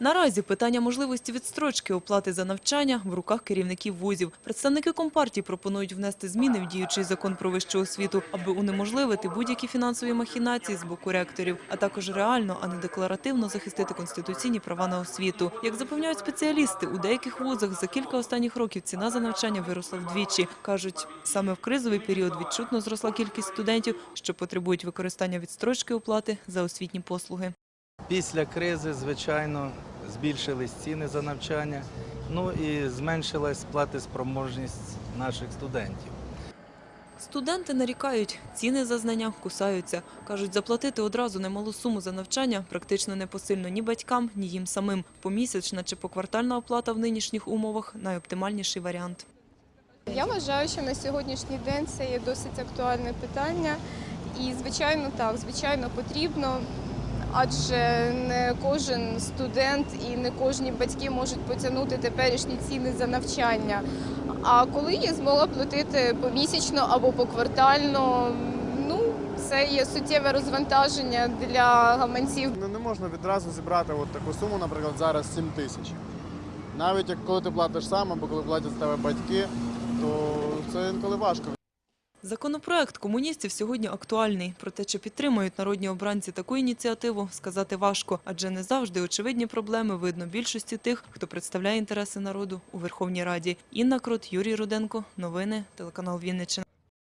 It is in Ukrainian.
Наразі питання можливості відстрочки оплати за навчання в руках керівників вузів. Представники компартії пропонують внести зміни в діючий закон про вищу освіту, аби унеможливити будь-які фінансові махінації з боку ректорів, а також реально, а не декларативно захистити конституційні права на освіту. Як запевняють спеціалісти, у деяких вузах за кілька останніх років ціна за навчання виросла вдвічі. кажуть, саме в кризовий період відчутно зросла кількість студентів, що потребують використання відстрочки оплати за освітні послуги. Після кризи, звичайно, збільшились ціни за навчання, ну і зменшилась платоспроможність наших студентів. Студенти нарікають, ціни за знання кусаються. Кажуть, заплатити одразу немалу суму за навчання практично непосильно ні батькам, ні їм самим. Помісячна чи поквартальна оплата в нинішніх умовах – найоптимальніший варіант. Я вважаю, що на сьогоднішній день це є досить актуальне питання. І, звичайно, так, звичайно, потрібно, адже не кожен студент і не кожні батьки можуть потягнути теперішні ціни за навчання. А коли є змога платити помісячно або поквартально, ну це є суттєве розвантаження для гаманців Ну, не можна відразу зібрати от таку суму, наприклад, зараз 7 тисяч. Навіть коли ти платиш сам або коли платять тебе батьки, то це інколи важко. Законопроект комуністів сьогодні актуальний. Про те, чи підтримують народні обранці таку ініціативу, сказати важко, адже не завжди очевидні проблеми видно більшості тих, хто представляє інтереси народу у Верховній Раді. Інна Крот, Юрій Руденко. Новини, телеканал Вінниччина.